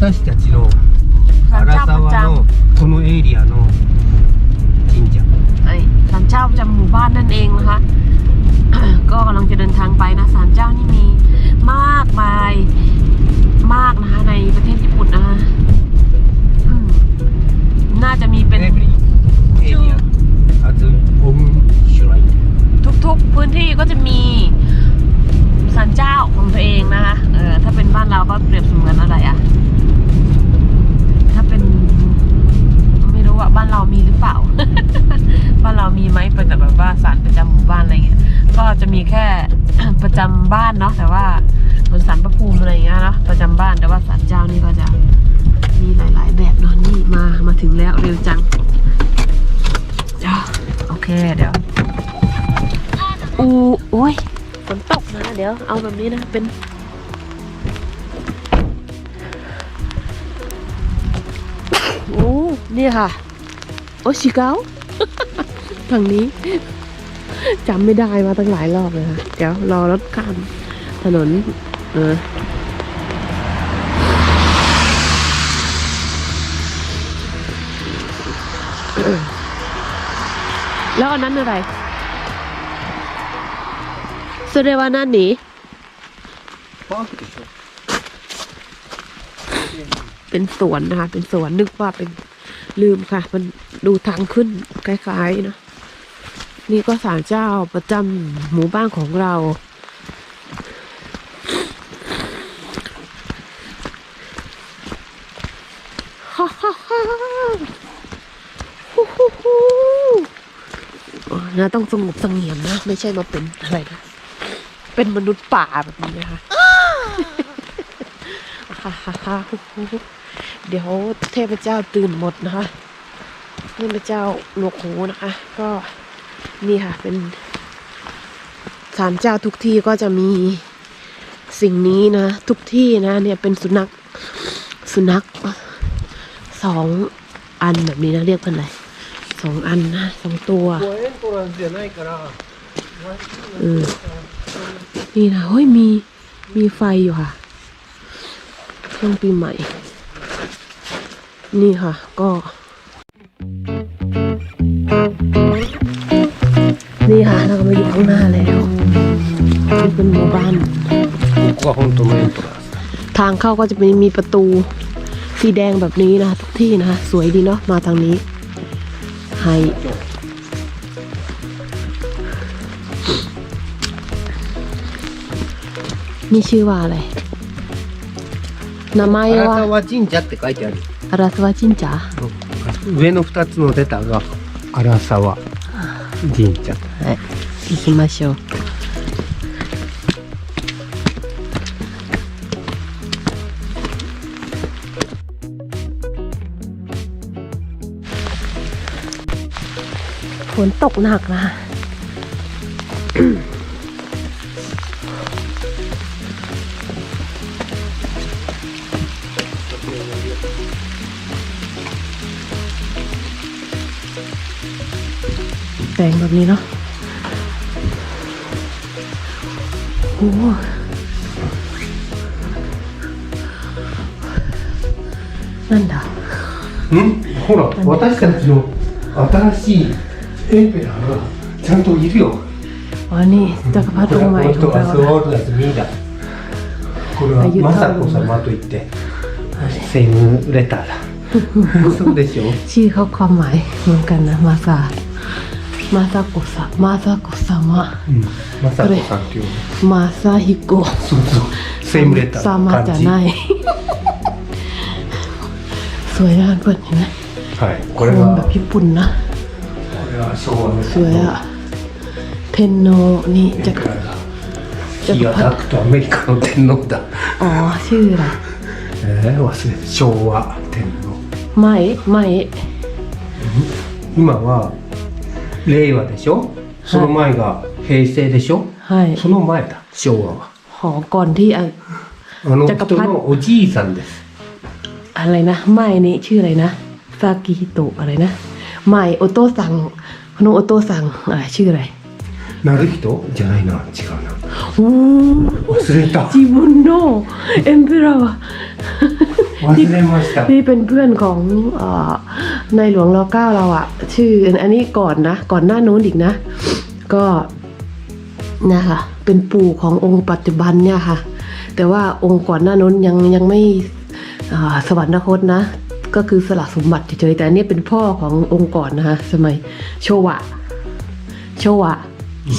私たちの ศาล 荒 เจ้าประจ 沢のこのエリアの神社 ำไอ้ศาลเจ้าประจำหมู่บ้านนั่นเองนะคะ ก็กำลังจะเดินทางไปนะศาลเจ้านี่มีมากมายมากนะคะ ในประเทศญี่ปุ่นนะคะอืมน่าจะมีเป็น エ แค่ ประจำบ้านเนาะแต่ว่าเหมือนศาลพระภูมิอะไรอย่างเงี้ยเนาะประจำบ้านแต่ว่าศาลเจ้านี่ก็จะมีหลาย ๆ แบบเนาะนี่มามาถึงแล้วเร็วจังโอเคเดี๋ยวอูโอ้ยฝนตกนะเดี๋ยวเอาแบบนี้นะเป็นโอ้นี่ค่ะ โอชิเกาฝั่งนี้ จำไม่ได้มาตั้งหลายรอบเลยค่ะ เดี๋ยวรอรถข้ามถนน เออ แล้วอันนั้นอะไร それは何パークでしょ เป็นสวนนะคะ เป็นสวนนึกว่าเป็นลืมค่ะ มันดูทางขึ้นคล้ายๆเนอะ นี่ก็ศาลเจ้าประจำหมู่บ้านของเรา ฮ่าฮ่าฮ่าฮู้ฮู้ฮู้อ๋อนะต้องสงบสงี่ยมนะ ไม่ใช่มาเป็นอะไรนะ เป็นมนุษย์ป่าแบบนี้นะคะฮ่าฮ่าฮ่าฮู้ฮู้ฮู้เดี๋ยวเทพเจ้าตื่นหมดนะคะเทพเจ้าหนวกหูนะคะ ก็ นี่ค่ะ เป็นศาลเจ้าทุกที่ก็จะมีสิ่งนี้นะ ทุกที่นะ เนี่ยเป็นสุนัขสุนัขสองอันแบบนี้นะเรียกเป็นอะไรสองอันนะสองตัวนี่นะเฮ้ยมีมีไฟอยู่ค่ะช่วงปีใหม่ นี่ค่ะ ก็ าก็มาอยู่ข้างหน้าแล้วนี่เป็นหมู่บ้าน ここが本当のエントランス ทางเข้าก็จะเป็นมีประตูสีแดงแบบนี้นะคะทุกที่นะคะ สวยดีเนาะมาทางนี้ไฮนี่ชื่อว่าอะไรนาไม 荒 ว่า 沢神社って書いてある อาราสวะจินจ๋า 上の2つの出たが荒沢神社はい 行きましょうฝนตกหนักนะ แสงแบบนี้เนาะ 重いなんだ？ん？ほら私たちの新しいエンペラーがちゃんといるよ。あねだからパトマイこれは様といってセイムレターだ。そうでしょ違う構なんかなまายเหมือนกันนะ มาซามาซาโกสะมาซาโกสามะ うん雅子さんっていうの มาซาฮิโกะ そうそうセイムレター ซามะ の จะ 漢字 ない สวยนะเพื่อนเห็นไหม はいこ โค れ ม は แบบญี่ปุ่นนะ これは昭和の สวยอะเทนโนนี่จักร ヒアダクトアメリカの天皇だ อ๋อ ชื่ออะไร えー、忘れて昭和天皇 ไม่ไม่ 今は 令和でしょその前が平成でしょ、 ให้ その前だ昭和は หอก่อนที่อะ あのじゃあ人のおじいさんです อะไรนะไม่นี่ชื่ออะไรนะซากิฮิโตะอะไรนะไม่โอโต้ซัง โนโอโตซังอะไรชื่ออะไร なる人じゃないな違うな โอ้ 忘れた จิบุนโนเอ็มเพรอร์ 忘れました นี่เป็นเพื่อนของเออ ในหลวงรอเก้าเราอะชื่ออันนี้ก่อนนะ ก่อนหน้านู้นอีกนะ ก็นะคะเป็นปู่ขององค์ปัจจุบันเนี่ยค่ะ แต่ว่าองค์ก่อนหน้านู้นยังยังไม่อ่าสวรรคตนะ ก็คือสละสมบัติเฉยๆแต่อันนี้เป็นพ่อขององค์ก่อนนะคะสมัยโชวะ โชวะ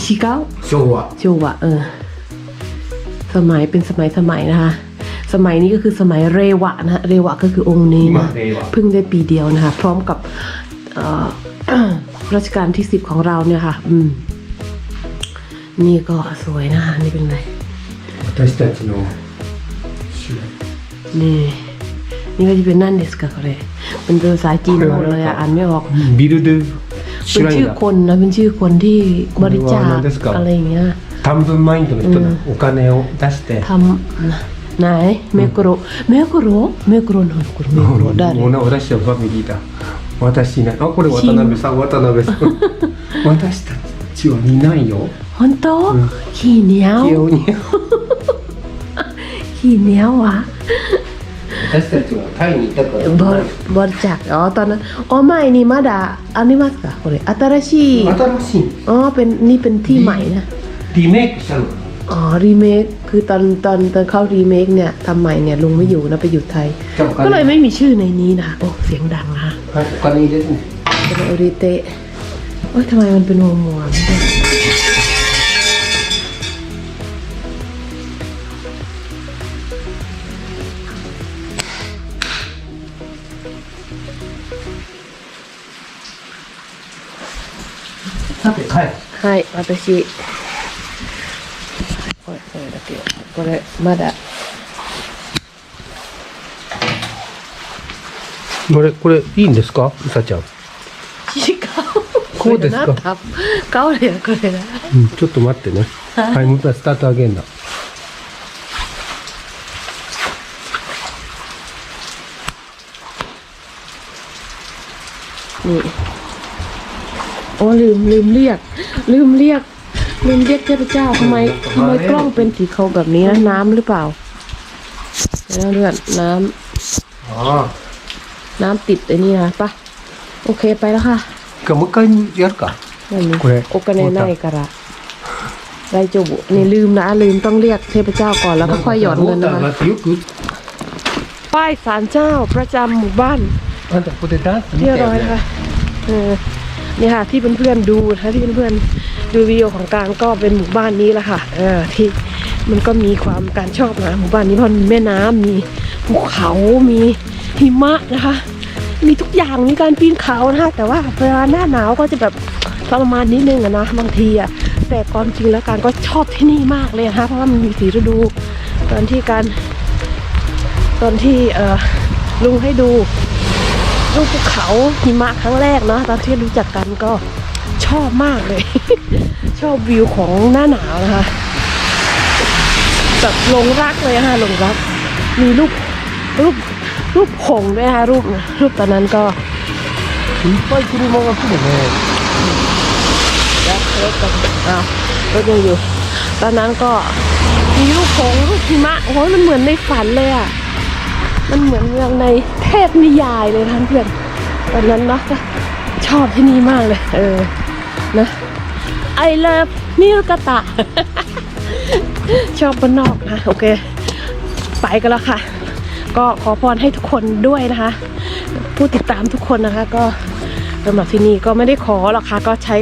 ชิเก้า昭和โชวะเออสมัยเป็นสมัยสมัยนะคะ สมัยนี้ก็คือสมัยเรวะนะฮะเรวะก็คือองค์นี้ 今 นะ 令和 เพิ่งได้ปีเดียวนะคะ พร้อมกับเอ่อ รัชกาลที่สิบของเราเนี่ยค่ะ อืม นี่ก็สวยนะคะนี่เป็นไร 私たちの主 นี่ นี่ก็จะเป็นนั่นเดสกะเขาเลยเป็นภาษาจีนหมดเลยอะอ่านไม่ออก ビルドゥシ เป็น ュライ ชื่อ ンだ คนนะเป็นชื่อคนที่บริจาค これは何ですか อะไรอย่างเงี้ย 短文マインドの人だ、お金を出して ทำ ไหนเมโกโรเมโกโรเมโกโรのこれเมโกโรได้เลย もうな私はファミリーだ私いないあこれ渡辺さん渡辺さん私たちはいないよ本当ขี้เหนียว 器用に ขี้เหนียววะ 私たちはタイにいたから บริบริจาคอ๋อตอนนั้นอ๋อไม่นี่มาดาอันนี้มาสกะこれ新しい新しい อ๋อเป็นนี่เป็นที่ใหม่นะ リメイクしたの อ๋อรีเม คคือตอนตอนตอนเข้ารีเมคเนี่ยทำใหม่เนี่ยลุงไม่อยู่นะไปอยู่ไทย じゃあお ก็เลย 金 ไม่มีชื่อในนี้นะโอ้เสียงดังนะคะ はいお金入れるね เป็นโอริเตะโอ้ยทำไมมันเป็นมัวมัวๆไม่ได้ さてはいはい私 これまだこれこれいいんですかうさちゃん、違うこうですかこれな顔れやこれなうん、ちょっと待ってねはいもう一回スタートアゲンだ นี่โอ้ลืมลืมเรียก ลืมเรียก เรียนเรียกเทพเจ้าทำไมทำไมกล้องเป็นสีเขาแบบนี้นะน้ำหรือเปล่าเดี๋วเลือดน้ำอ๋อน้ำติดไอ้นี่นะปะโอเคไปแล้วค่ะก็มื่อกี้ยัดกะโอเกันในกันะไรจบนี่ลืมนะลืมต้องเรียกเทพเจ้าก่อนแล้วก็ค่อยหยอดเงินนะคะป้ายศาลเจ้าประจำหมู่บ้านเรียบร้อยค่ะ นี่ค่ะ ที่เพื่อนๆดูนะที่เพื่อนๆดูวิดีโอของกลางก็เป็นหมู่บ้านนี้แหละค่ะเออที่มันก็มีความการชอบนะหมู่บ้านนี้เพราะมีแม่น้ำมีภูเขามีหิมะนะคะ มีทุกอย่างมีการปีนเขานะคะแต่ว่าเวลาหน้าหนาวก็จะแบบประมาณนิดนึงอะนะบางทีอะแต่ความจริงแล้วการก็ชอบที่นี่มากเลยนะคะเพราะว่ามันมีสีฤดู ตอนที่การตอนที่เออลุงให้ดู รูปภูเขาหิมะครั้งแรกเนาะตอนที่รู้จักกันก็ชอบมากเลย ชอบวิวของหน้าหนาวนะคะแบบหลงรักเลยค่ะหลงรัก มีรูปรูปรูปหงส์ด้วยนะคะรูปรูปตอนนั้นก็ いっぱい車が来るね แล้วรถกันอ้าวรถยังอยู่ ตอนนั้นก็มีรูปหงส์รูปหิมะโอ้ยมันเหมือนในฝันเลยอ่ะ มันเหมือนอย่างในเ ทพนิยายเลยท่านเพื่อนตอนนั้นเนาะก็ชอบที่นี่มากเลย เออนะ I love นิรกตะ ชอบบ้านนอกนะ โอเค ไปกันแล้วค่ะ ก็ขอพรให้ทุกคนด้วยนะคะ ผู้ติดตามทุกคนนะคะ ก็สำหรับที่นี่ก็ไม่ได้ขอหรอกค่ะ ก็ใช้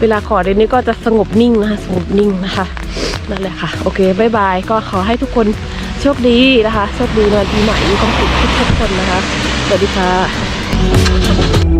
เวลาขอเดี๋ยวนี้ก็จะสงบนิ่งนะคะสงบนิ่งนะคะนั่นแหละค่ะ โอเคบายบาย ก็ขอให้ทุกคน โชคดีนะคะโชคดีวันปีใหม่ทุกคนทุกคนนะคะ สวัสดีค่ะ